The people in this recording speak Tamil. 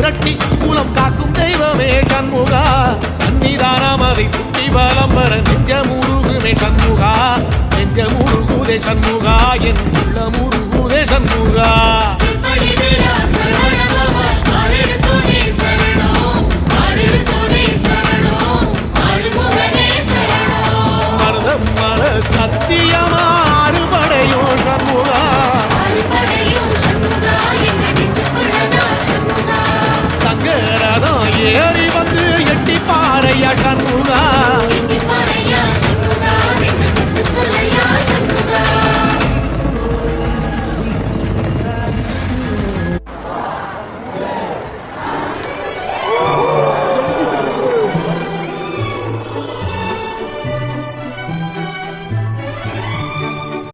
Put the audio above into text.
திரட்டி மூலம் காக்கும் தெய்வமே கண்முகா. சன்னிதானம் அதை சுற்றி பலம் வர நெஞ்ச முருகுமே கண்முகா. நெஞ்ச முருகுதே சண்முகா என் உள்ள முருகுதே சண்முகா சத்தியமா? ஏறி வந்து எட்டி பாறைய கண்